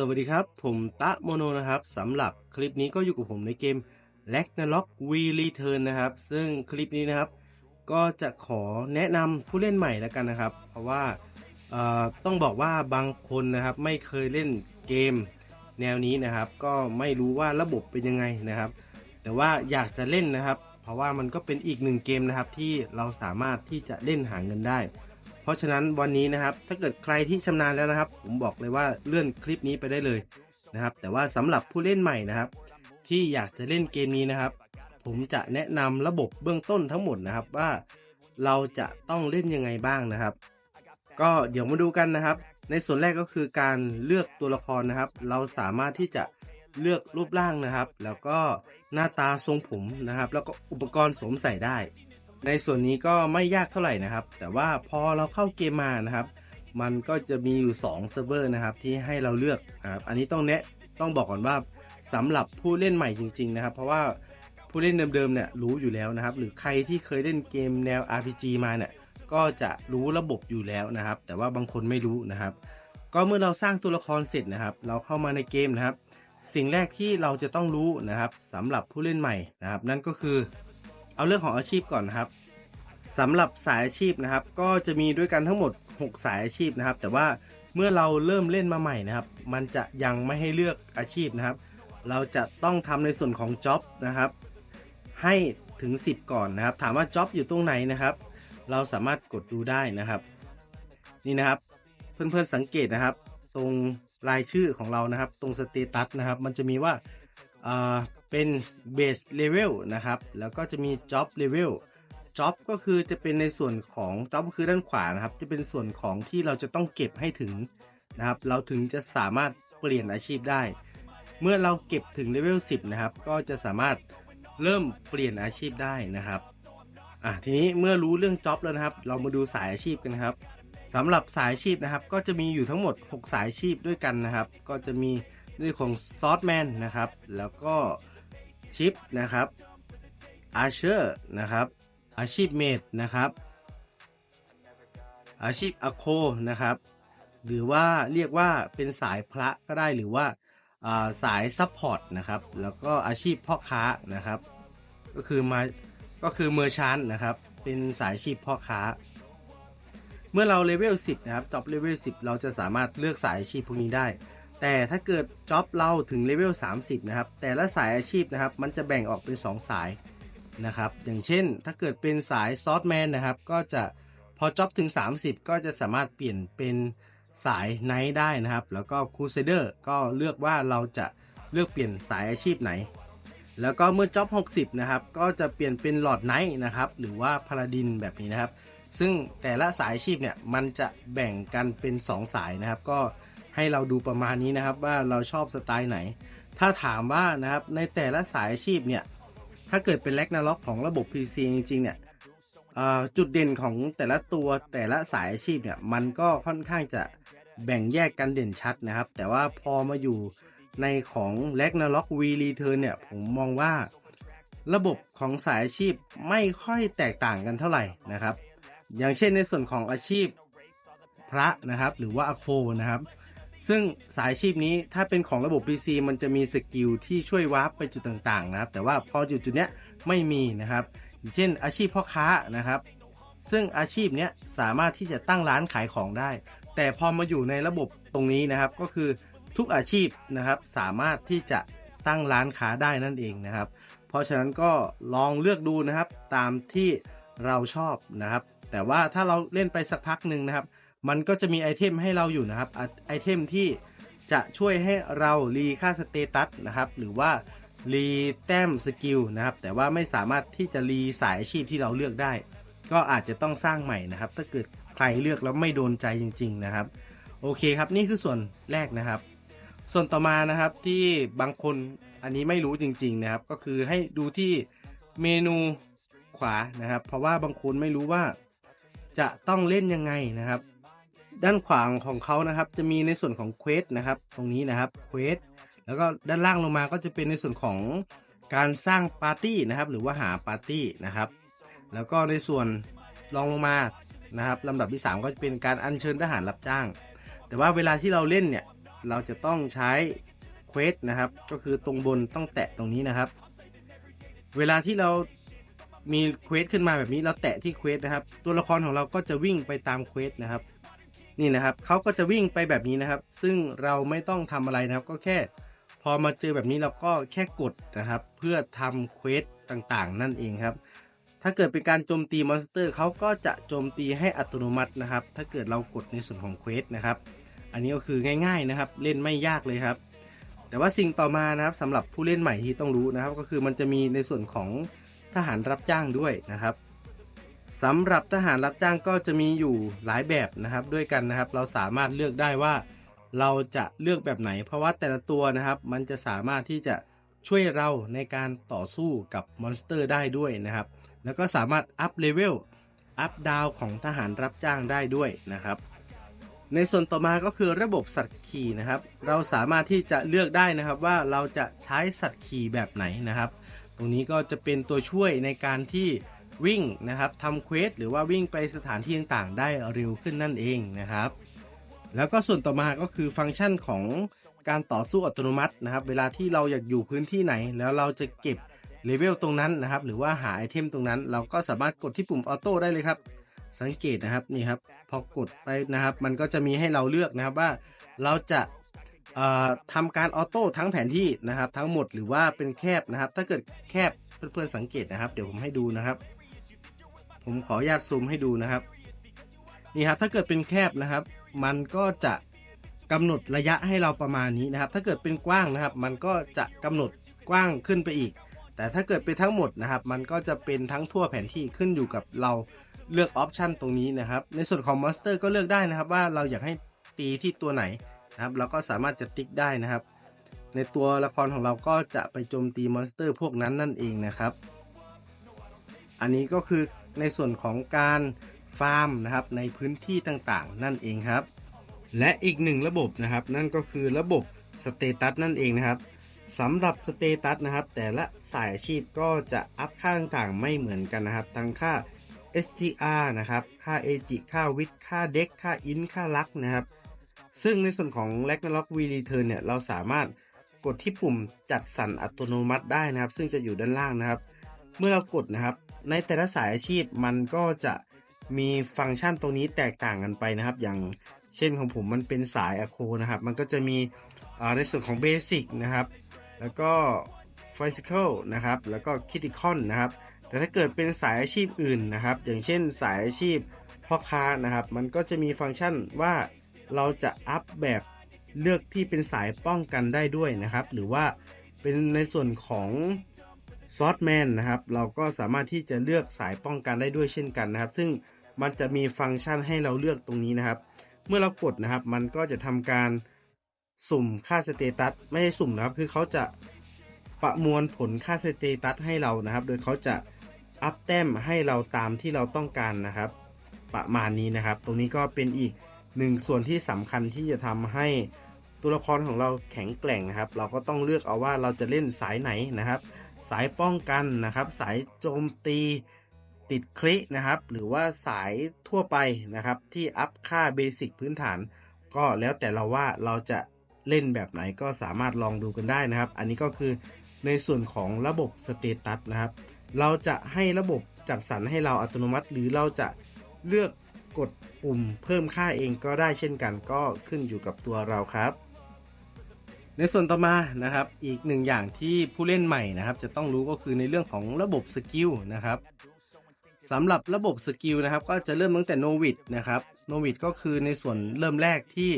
สวัสดีครับ ผมตะโมโนนะครับสำหรับคลิปนี้ก็อยู่กับผมในเกม l a g n a r o k V Return นะครับ ซึ่งคลิปนี้นะครับ ก็จะขอแนะนำผู้เล่นใหม่แล้วกันนะครับ เพราะว่าต้องบอกว่าบางคนนะครับไม่เคยเล่นเกมแนวนี้นะครับ ก็ไม่รู้ว่าระบบเป็นยังไงนะครับ แต่ว่าอยากจะเล่นนะครับ เพราะว่ามันก็เป็นอีกหนึ่งเกมนะครับที่เราสามารถที่จะเล่นหาเงินได้ ราะฉะนั้นวันนี้นะครับถ้าเกิดใครที่ชำนาญแล้วนะครับ ผมบอกเลยว่าเลื่อนคลิปนี้ไปได้เลยนะครับ แต่ว่าสำหรับผู้เล่นใหม่นะครับ ที่อยากจะเล่นเกมนี้นะครับ ผมจะแนะนำระบบเบื้องต้นทั้งหมดนะครับว่าเราจะต้องเล่นยังไงบ้างนะครับ ก็เดี๋ยวมาดูกันนะครับ ในส่วนแรกก็คือการเลือกตัวละครนะครับ เราสามารถที่จะเลือกรูปร่างนะครับ แล้วก็หน้าตาทรงผมนะครับ แล้วก็อุปกรณ์สวมใส่ได้ ในส่วนนี้ก็ไม่ยากเท่าไหร่นะครับ แต่ว่าพอเราเข้าเกมมานะครับ มันก็จะมีอยู่2เซิร์ฟเวอร์นะครับที่ให้เราเลือกนะครับอันนี้ต้องแนะต้องบอกก่อนว่าสำหรับผู้เล่นใหม่จริง ๆ นะครับ เพราะว่าผู้เล่นเดิมๆเนี่ยรู้อยู่แล้วนะครับ หรือใครที่เคยเล่นเกมแนว RPG มาเนี่ยก็จะรู้ระบบอยู่แล้วนะครับ แต่ว่าบางคนไม่รู้นะครับ ก็เมื่อเราสร้างตัวละครเสร็จนะครับ เราเข้ามาในเกมนะครับ สิ่งแรกที่เราจะต้องรู้นะครับสำหรับผู้เล่นใหม่นะครับ นั่นก็คือ เอาเรื่องของอาชีพก่อนนะครับสำหรับสายอาชีพนะครับ ก็จะมีด้วยกันทั้งหมด 6 สายอาชีพนะครับ แต่ว่าเมื่อเราเริ่มเล่นมาใหม่นะครับ มันจะยังไม่ให้เลือกอาชีพนะครับ เราจะต้องทำในส่วนของจ็อบนะครับ ให้ถึง 10 ก่อนนะครับ ถามว่าจ็อบอยู่ตรงไหนนะครับ เราสามารถกดดูได้นะครับ นี่นะครับ เพื่อนๆสังเกตนะครับ ตรงรายชื่อของเรานะครับ ตรงสเตตัสนะครับ มันจะมีว่า เป็นเบสเลเวลนะครับ แล้วก็จะมี Job Level Job ก็คือจะเป็นในส่วนของ Job ก็คือด้านขวานะครับ จะเป็นส่วนของที่เราจะต้องเก็บให้ถึงนะครับ เราถึงจะสามารถเปลี่ยนอาชีพได้ เมื่อเราเก็บถึงเลเวล10 นะครับ ก็จะสามารถเริ่มเปลี่ยนอาชีพได้นะครับอะทีนี้เมื่อรู้เรื่อง Job แล้วนะครับ เรามาดูสายอาชีพกันครับสำหรับสายอาชีพนะครับ ก็จะมีอยู่ทั้งหมด 6 สายอาชีพด้วยกันนะครับ ก็จะมีเรื่องของซอสแมนนะครับ แล้วก็ ชิปนะครับอาเชอร์นะครับ อาชีพเมดนะครับ อาชีพอโคนะครับ หรือว่าเรียกว่าเป็นสายพระก็ได้หรือว่าาสายซัพพอร์ตนะครับ แล้วก็อาชีพพ่อค้านะครับ ก็คือมาก็คือเมอร์ชันนะครับ เป็นสายอาชีพพ่อค้า เมื่อเราเลเวล10 นะครับจ็อบเลเวล10 เราจะสามารถเลือกสายอาชีพพวกนี้ได้ แต่ถ้าเกิดจ็อบเราถึงเลเวล 30 นะครับ แต่ละสายอาชีพนะครับ มันจะแบ่งออกเป็น 2 สายนะครับ อย่างเช่น ถ้าเกิดเป็นสายซอสแมนนะครับ ก็จะพอจ็อบถึง 30 ก็จะสามารถเปลี่ยนเป็นสายไนท์ได้นะครับ แล้วก็คูเซเดอร์ก็เลือกว่าเราจะเลือกเปลี่ยนสายอาชีพไหน แล้วก็เมื่อจ็อบ 60 นะครับ ก็จะเปลี่ยนเป็นหลอดไนท์นะครับ หรือว่าพาราดินแบบนี้นะครับ ซึ่งแต่ละสายอาชีพเนี่ย มันจะแบ่งกันเป็น 2 สายนะครับ ก็ ให้เราดูประมาณนี้นะครับว่าเราชอบสไตล์ไหน ถ้าถามว่านะครับในแต่ละสายอาชีพเนี่ย ถ้าเกิดเป็นแลกนาล็อกของระบบ PC จริงๆเนี่ยจุดเด่นของแต่ละตัวแต่ละสายอาชีพเนี่ยมันก็ค่อนข้างจะแบ่งแยกกันเด่นชัดนะครับ แต่ว่าพอมาอยู่ในของแลกนาล็อก V Return เนี่ยผมมองว่าระบบของสายอาชีพไม่ค่อยแตกต่างกันเท่าไหร่นะครับ อย่างเช่นในส่วนของอาชีพพระนะครับ หรือว่าอโคนะครับ ซึ่งสายชีพนี้ถ้าเป็นของระบบ PC มันจะมีสกิลที่ช่วยวาร์ปไปจุดต่างๆนะครับ แต่ว่าพออยู่จุดเนี้ยไม่มีนะครับ อย่างเช่นอาชีพพ่อค้านะครับ ซึ่งอาชีพเนี้ยสามารถที่จะตั้งร้านขายของได้ แต่พอมาอยู่ในระบบตรงนี้นะครับ ก็คือทุกอาชีพนะครับสามารถที่จะตั้งร้านค้าได้นั่นเองนะครับ เพราะฉะนั้นก็ลองเลือกดูนะครับตามที่เราชอบนะครับ แต่ว่าถ้าเราเล่นไปสักพักหนึ่งนะครับ มันก็จะมีไอเทมให้เราอยู่นะครับอะไอเทมที่จะช่วยให้เรารีค่าสเตตัสนะครับหรือว่ารีแต้มสกิลนะครับแต่ว่าไม่สามารถที่จะรีสายอาชีพที่เราเลือกได้ ก็อาจจะต้องสร้างใหม่นะครับ ถ้าเกิดใครเลือกแล้วไม่โดนใจจริง ๆนะครับ โอเคครับนี่คือส่วนแรกนะครับ ส่วนต่อมานะครับที่บางคนอันนี้ไม่รู้จริง ๆนะครับ ก็คือให้ดูที่เมนูขวานะครับ เพราะว่าบางคนไม่รู้ว่าจะต้องเล่นยังไงนะครับ ด้านขวาของเขานะครับ จะมีในส่วนของเควสนะครับ ตรงนี้นะครับเควสแล้วก็ด้านล่างลงมาก็จะเป็นในส่วนของการสร้างปาร์ตี้นะครับ หรือว่าหาปาร์ตี้นะครับ แล้วก็ในส่วนรองลงมานะครับลำดับที่ 3 ก็จะเป็นการอัญเชิญทหารรับจ้าง แต่ว่าเวลาที่เราเล่นเนี่ยเราจะต้องใช้เควสนะครับ ก็คือตรงบนต้องแตะตรงนี้นะครับ เวลาที่เรามีเควสขึ้นมาแบบนี้เราแตะที่เควสนะครับ ตัวละครของเราก็จะวิ่งไปตามเควสนะครับ นี่นะครับเขาก็จะวิ่งไปแบบนี้นะครับ ซึ่งเราไม่ต้องทำอะไรนะครับ ก็แค่ พอมาเจอแบบนี้เราก็แค่กดนะครับ เพื่อทำเควสต่างๆ นั่นเองครับ ถ้าเกิดเป็นการโจมตีมอนสเตอร์เขาก็จะโจมตีให้อัตโนมัตินะครับ ถ้าเกิดเรากดในส่วนของเควสนะครับ อันนี้ก็คือง่ายๆนะครับ เล่นไม่ยากเลยครับ แต่ว่าสิ่งต่อมานะครับสำหรับผู้เล่นใหม่ที่ต้องรู้นะครับ ก็คือมันจะมีในส่วนของทหารรับจ้างด้วยนะครับ สำหรับทหารรับจ้างก็จะมีอยู่หลายแบบนะครับ ด้วยกันนะครับ เราสามารถเลือกได้ว่า เราจะเลือกแบบไหน เพราะว่าแต่ละตัวนะครับ มันจะสามารถที่จะช่วยเราในการต่อสู้กับมอนสเตอร์ได้ด้วยนะครับ แล้วก็สามารถอัพเลเวลอัพดาวของทหารรับจ้างได้ด้วยนะครับ ในส่วนต่อมาก็คือระบบสัตว์ขี่นะครับ เราสามารถที่จะเลือกได้นะครับว่าเราจะใช้สัตว์ขี่แบบไหนนะครับ ตรงนี้ก็จะเป็นตัวช่วยในการที่ วิ่งนะครับทำเควสหรือว่าวิ่งไปสถานที่ต่างๆ ได้เร็วขึ้นนั่นเองนะครับ แล้วก็ส่วนต่อมาก็คือฟังก์ชันของการต่อสู้อัตโนมัตินะครับ เวลาที่เราอยากอยู่พื้นที่ไหน แล้วเราจะเก็บเลเวลตรงนั้นนะครับ หรือว่าหาไอเทมตรงนั้น เราก็สามารถกดที่ปุ่มออโต้ได้เลยครับ สังเกตนะครับนี่ครับพอกดไปนะครับ มันก็จะมีให้เราเลือกนะครับว่าเราจะเอ่อทำการออโต้ทั้งแผนที่นะครับ ทั้งหมดหรือว่าเป็นแคบนะครับ ถ้าเกิดแคบเพื่อนๆสังเกตนะครับ เดี๋ยวผมให้ดูนะครับ ผมขออนุญาตซูมให้ดูนะครับ นี่ครับถ้าเกิดเป็นแคบนะครับ มันก็จะกำหนดระยะให้เราประมาณนี้นะครับ ถ้าเกิดเป็นกว้างนะครับ มันก็จะกำหนดกว้างขึ้นไปอีก แต่ถ้าเกิดเป็นทั้งหมดนะครับ มันก็จะเป็นทั้งทั่วแผนที่ขึ้นอยู่กับเราเลือกออปชันตรงนี้นะครับ ในส่วนของมอนสเตอร์ก็เลือกได้นะครับว่าเราอยากให้ตีที่ตัวไหนนะครับ เราก็สามารถจะติ๊กได้นะครับ ในตัวละครของเราก็จะไปโจมตีมอนสเตอร์พวกนั้นนั่นเองนะครับ อันนี้ก็คือ ในส่วนของการฟาร์มนะครับในพื้นที่ต่างๆ นั่นเองครับ และอีกหนึ่งระบบนะครับ นั่นก็คือระบบสเตตัสนั่นเองนะครับสำหรับสเตตัสนะครับ แต่ละสายอาชีพก็จะอัพค่าต่างๆ ไม่เหมือนกันนะครับทั้งค่า STR นะครับ ค่า AG ค่าวิทค่าเด็กค่าอินค่าลักนะครับ ซึ่งในส่วนของ r a g n a r o k V Return เนี่ย เราสามารถกดที่ปุ่มจัดสรรอัตโนมัติได้นะครับ ซึ่งจะอยู่ด้านล่างนะครับ เมื่อเรากดนะครับ ในแต่ละสายอาชีพมันก็จะมีฟังก์ชันตรงนี้แตกต่างกันไปนะครับ อย่างเช่นของผมมันเป็นสายอะโคนะครับ มันก็จะมีในส่วนของเบสิกนะครับ แล้วก็ physical นะครับ แล้วก็ critical นะครับ แต่ถ้าเกิดเป็นสายอาชีพอื่นนะครับ อย่างเช่นสายอาชีพพ่อค้านะครับ มันก็จะมีฟังก์ชันว่าเราจะอัพแบบเลือกที่เป็นสายป้องกันได้ด้วยนะครับ หรือว่าเป็นในส่วนของ ซอสแมนนะครับเราก็สามารถที่จะเลือกสายป้องกันได้ด้วยเช่นกันนะครับ ซึ่งมันจะมีฟังก์ชันให้เราเลือกตรงนี้นะครับ เมื่อเรากดนะครับ มันก็จะทำการสุ่มค่าสเตตัสไม่ใช่สุ่มนะครับ คือเขาจะประมวลผลค่าสเตตัสให้เรานะครับ โดยเขาจะอัพแต้มให้เราตามที่เราต้องการนะครับ ประมาณนี้นะครับ ตรงนี้ก็เป็นอีกหนึ่งส่วนที่สำคัญที่จะทำให้ตัวละครของเราแข็งแกร่งนะครับ เราก็ต้องเลือกเอาว่าเราจะเล่นสายไหนนะครับ สายป้องกันนะครับ สายโจมตีติดคลินะครับ หรือว่าสายทั่วไปนะครับ ที่อัพค่าเบสิกพื้นฐาน ก็แล้วแต่เราว่าเราจะเล่นแบบไหนก็สามารถลองดูกันได้นะครับ อันนี้ก็คือในส่วนของระบบสเตตัสนะครับ เราจะให้ระบบจัดสรรให้เราอัตโนมัติ หรือเราจะเลือกกดปุ่มเพิ่มค่าเองก็ได้เช่นกันก็ขึ้นอยู่กับตัวเราครับ ในส่วนต่อมานะครับอีกหนึ่งอย่างที่ผู้เล่นใหม่นะครับ จะต้องรู้ก็คือในเรื่องของระบบสกิลนะครับสำหรับระบบสกิลนะครับ ก็จะเริ่มตั้งแต่โนวิดนะครับโนวิดก็คือในส่วนเริ่มแรกที่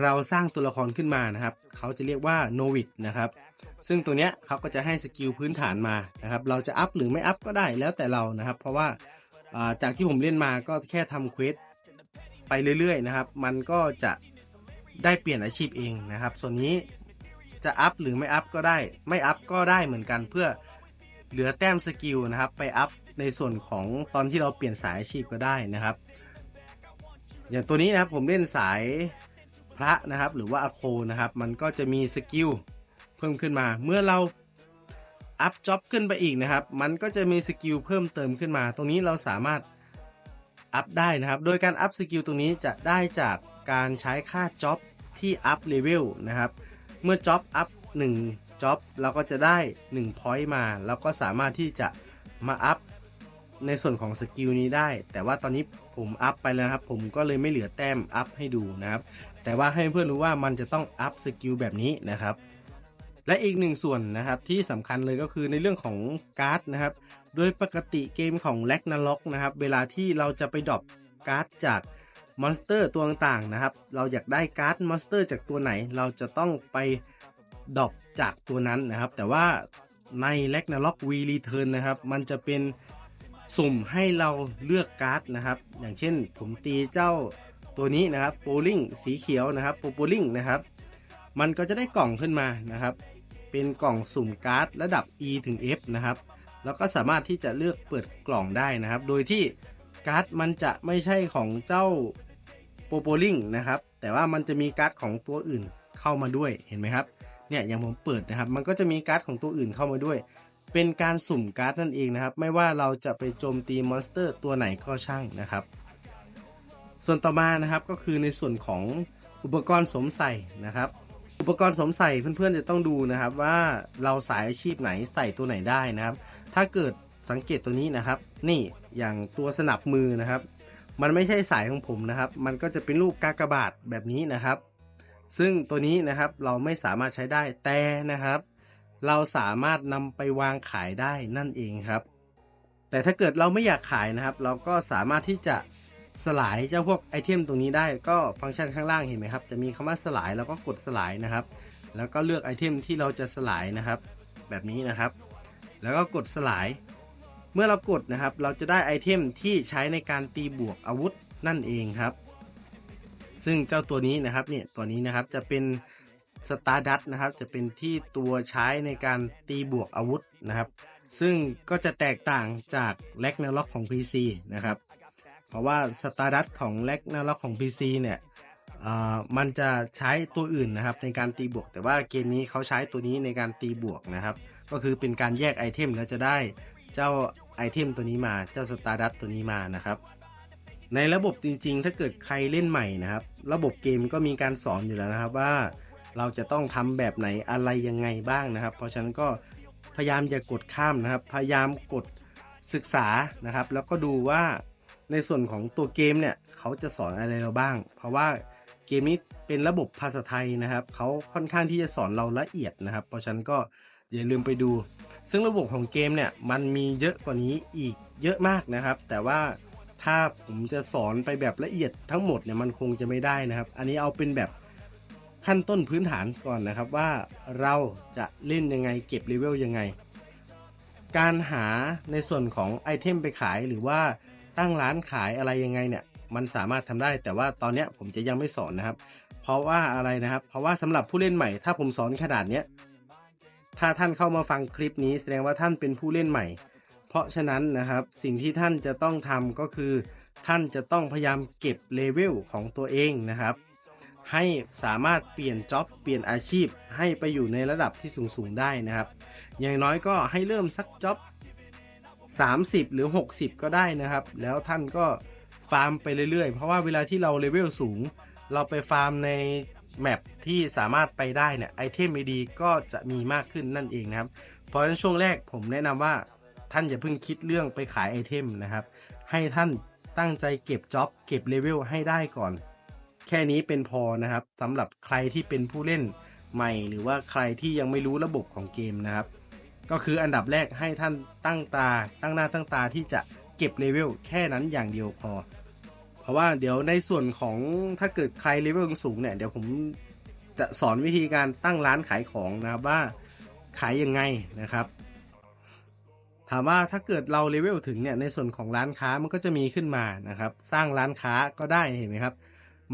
เราสร้างตัวละครขึ้นมานะครับ เขาจะเรียกว่าโนวิดนะครับ ซึ่งตัวเนี้ยเขาก็จะให้สกิลพื้นฐานมานะครับ เราจะอัพหรือไม่อัพก็ได้แล้วแต่เรานะครับ เพราะว่าจากที่ผมเล่นมาก็แค่ทำเควสไปเรื่อยๆนะครับ มันก็จะ ได้เปลี่ยนอาชีพเองนะครับ ส่วนนี้จะอัพหรือไม่อัพก็ได้ ไม่อัพก็ได้เหมือนกันเพื่อเหลือแต้มสกิลนะครับ ไปอัพในส่วนของตอนที่เราเปลี่ยนสายอาชีพก็ได้นะครับ อย่างตัวนี้นะครับผมเล่นสายพระนะครับ หรือว่าอโคนะครับ มันก็จะมีสกิลเพิ่มขึ้นมา เมื่อเราอัพจ็อบขึ้นไปอีกนะครับ มันก็จะมีสกิลเพิ่มเติมขึ้นมา ตรงนี้เราสามารถอัพได้นะครับ โดยการอัพสกิลตรงนี้จะได้จาก การใช้ค่าจ็อบที่อัพเลเวลนะครับ เมื่อจ็อบอัพ1จ็อบเราก็จะได้1 point มา แล้วก็สามารถที่จะมาอัพในส่วนของสกิลนี้ได้ แต่ว่าตอนนี้ผมอัพไปแล้วครับ ผมก็เลยไม่เหลือแต้มอัพให้ดูนะครับ แต่ว่าให้เพื่อนรู้ว่ามันจะต้องอัพสกิลแบบนี้นะครับ และอีกหนึ่งส่วนนะครับที่สำคัญเลยก็คือในเรื่องของการ์ดนะครับ โดยปกติเกมของ l a g n a r o k นะครับ เวลาที่เราจะไปดรอปการ์ดจาก มอนสเตอร์ตัวต่างๆนะครับ เราอยากได้การ์ดมอนสเตอร์จากตัวไหน เราจะต้องไปดรอปจากตัวนั้นนะครับ แต่ว่าใน l a g n a r o k V Return นะครับ มันจะเป็นสุ่มให้เราเลือกการ์ดนะครับ อย่างเช่นผมตีเจ้าตัวนี้นะครับโปลิงสีเขียวนะครับโปโปลิงนะครับ มันก็จะได้กล่องขึ้นมานะครับ เป็นกล่องสุ่มการ์ดระดับ E ถึง F นะครับ แล้วก็สามารถที่จะเลือกเปิดกล่องได้นะครับ โดยที่ การ์ดมันจะไม่ใช่ของเจ้าโปโปลิงนะครับ แต่ว่ามันจะมีการ์ดของตัวอื่นเข้ามาด้วยเห็นไหมครับเนี่ยอย่างผมเปิดนะครับ มันก็จะมีการ์ดของตัวอื่นเข้ามาด้วย เป็นการสุ่มการ์ดนั่นเองนะครับ ไม่ว่าเราจะไปโจมตีมอนสเตอร์ตัวไหนก็ช่างนะครับ ส่วนต่อมานะครับก็คือในส่วนของอุปกรณ์สวมใส่นะครับ อุปกรณ์สวมใส่เพื่อนๆจะต้องดูนะครับว่าเราสายอาชีพไหนใส่ตัวไหนได้นะครับ ถ้าเกิด สังเกตตัวนี้นะครับ นี่อย่างตัวสนับมือนะครับ มันไม่ใช่สายของผมนะครับ มันก็จะเป็นรูปกากบาทแบบนี้นะครับ ซึ่งตัวนี้นะครับเราไม่สามารถใช้ได้แต่นะครับ เราสามารถนำไปวางขายได้นั่นเองครับ แต่ถ้าเกิดเราไม่อยากขายนะครับ เราก็สามารถที่จะสลายเจ้าพวกไอเทมตรงนี้ได้ก็ฟังก์ชันข้างล่างเห็นไหมครับ จะมีคำว่าสลายแล้วก็กดสลายนะครับ แล้วก็เลือกไอเทมที่เราจะสลายนะครับ แบบนี้นะครับ แล้วก็กดสลาย เมื่อเรากดนะครับ เราจะได้ไอเทมที่ใช้ในการตีบวกอาวุธนั่นเองครับ ซึ่งเจ้าตัวนี้นะครับเนี่ยตัวนี้นะครับจะเป็นสตาร์ดัตนะครับจะเป็นที่ตัวใช้ในการตีบวกอาวุธนะครับ ซึ่งก็จะแตกต่างจากแล็กนาล็อกของ PC นะครับ เพราะว่าสตาร์ดัตของแล็กนาล็อกของ PC เนี่ยมันจะใช้ตัวอื่นนะครับในการตีบวก แต่ว่าเกมนี้เขาใช้ตัวนี้ในการตีบวกนะครับ ก็คือเป็นการแยกไอเทมแล้วจะได้ เจ้าไอเทมตัวนี้มาเจ้าสตาร์ดัตตัวนี้มานะครับ ในระบบจริงๆ ถ้าเกิดใครเล่นใหม่นะครับ ระบบเกมก็มีการสอนอยู่แล้วนะครับว่าเราจะต้องทำแบบไหนอะไรยังไงบ้างนะครับ เพราะฉะนั้นก็พยายามอย่ากดข้ามนะครับ พยายามกดศึกษานะครับ แล้วก็ดูว่าในส่วนของตัวเกมเนี่ยเขาจะสอนอะไรเราบ้าง เพราะว่าเกมนี้เป็นระบบภาษาไทยนะครับเขาค่อนข้างที่จะสอนเราละเอียดนะครับ เพราะฉะนั้นก็ อย่าลืมไปดู ซึ่งระบบของเกมเนี่ยมันมีเยอะกว่านี้อีกเยอะมากนะครับ แต่ว่าถ้าผมจะสอนไปแบบละเอียดทั้งหมดเนี่ยมันคงจะไม่ได้นะครับ อันนี้เอาเป็นแบบขั้นต้นพื้นฐานก่อนนะครับว่าเราจะเล่นยังไงเก็บเลเวลยังไง การหาในส่วนของไอเทมไปขายหรือว่าตั้งร้านขายอะไรยังไงเนี่ยมันสามารถทำได้ แต่ว่าตอนเนี้ยผมจะยังไม่สอนนะครับ เพราะว่าอะไรนะครับ เพราะว่าสำหรับผู้เล่นใหม่ ถ้าผมสอนขนาดเนี้ย ถ้าท่านเข้ามาฟังคลิปนี้แสดงว่าท่านเป็นผู้เล่นใหม่ เพราะฉะนั้นนะครับสิ่งที่ท่านจะต้องทำก็คือ ท่านจะต้องพยายามเก็บเลเวลของตัวเองนะครับ ให้สามารถเปลี่ยนจ็อบเปลี่ยนอาชีพ ให้ไปอยู่ในระดับที่สูงๆได้นะครับ อย่างน้อยก็ให้เริ่มสักจ็อบ30 หรือ 60 ก็ได้นะครับ แล้วท่านก็ฟาร์มไปเรื่อยๆ เพราะว่าเวลาที่เราเลเวลสูง เราไปฟาร์มใน แมปที่สามารถไปได้เนี่ยไอเทมดีๆก็จะมีมากขึ้นนั่นเองนะครับ เพราะฉะนั้นช่วงแรกผมแนะนำว่าท่านอย่าเพิ่งคิดเรื่องไปขายไอเทมนะครับ ให้ท่านตั้งใจเก็บจ็อบเก็บเลเวลให้ได้ก่อน แค่นี้เป็นพอนะครับสำหรับใครที่เป็นผู้เล่นใหม่ หรือว่าใครที่ยังไม่รู้ระบบของเกมนะครับ ก็คืออันดับแรกให้ท่านตั้งตาตั้งหน้าตั้งตาที่จะเก็บเลเวลแค่นั้นอย่างเดียวพอ เพราะว่าเดี๋ยวในส่วนของถ้าเกิดใครเลเวลสูงเนี่ย เดี๋ยวผมจะสอนวิธีการตั้งร้านขายของนะครับว่าขายยังไงนะครับ ถามว่าถ้าเกิดเราเลเวลถึงเนี่ยในส่วนของร้านค้ามันก็จะมีขึ้นมานะครับ สร้างร้านค้าก็ได้เห็นไหมครับ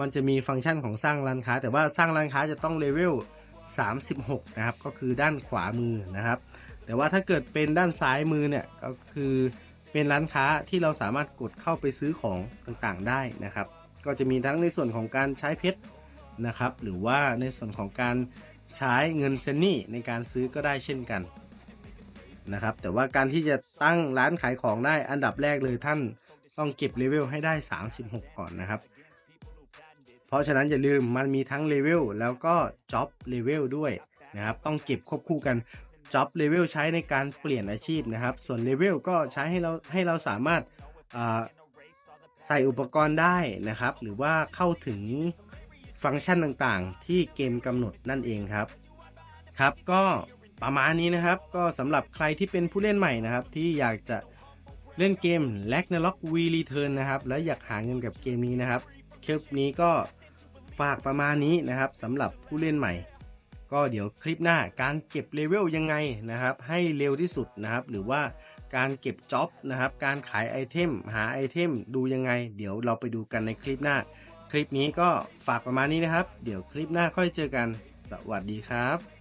มันจะมีฟังก์ชันของสร้างร้านค้า แต่ว่าสร้างร้านค้าจะต้องเลเวล36 นะครับ ก็คือด้านขวามือนะครับ แต่ว่าถ้าเกิดเป็นด้านซ้ายมือเนี่ยก็คือ เป็นร้านค้าที่เราสามารถกดเข้าไปซื้อของต่างๆได้นะครับ ก็จะมีทั้งในส่วนของการใช้เพชรนะครับ หรือว่าในส่วนของการใช้เงินเซนนี่ในการซื้อก็ได้เช่นกันนะครับ แต่ว่าการที่จะตั้งร้านขายของได้อันดับแรกเลยท่านต้องเก็บเลเวลให้ได้ 36 ก่อนนะครับ เพราะฉะนั้นอย่าลืมมันมีทั้งเลเวลแล้วก็จ็อบเลเวลด้วยนะครับ ต้องเก็บควบคู่กัน จ็อบเลเวลใช้ในการเปลี่ยนอาชีพนะครับ ส่วนเลเวลก็ใช้ให้เราให้เราสามารถใส่อุปกรณ์ได้นะครับ หรือว่าเข้าถึงฟังก์ชันต่างๆ ที่เกมกำหนดนั่นเองครับ ครับก็ประมาณนี้นะครับ ก็สำหรับใครที่เป็นผู้เล่นใหม่นะครับ ที่อยากจะเล่นเกม l a g n a r o k V Return นะครับ แล้วอยากหาเงินกับเกมนี้นะครับ คลิปนี้ก็ฝากประมาณนี้นะครับสำหรับผู้เล่นใหม่ ก็เดี๋ยวคลิปหน้าการเก็บเลเวลยังไงนะครับ ให้เร็วที่สุดนะครับ หรือว่าการเก็บจ็อบนะครับ การขายไอเทมหาไอเทมดูยังไง เดี๋ยวเราไปดูกันในคลิปหน้า คลิปนี้ก็ฝากประมาณนี้นะครับ เดี๋ยวคลิปหน้าค่อยเจอกัน สวัสดีครับ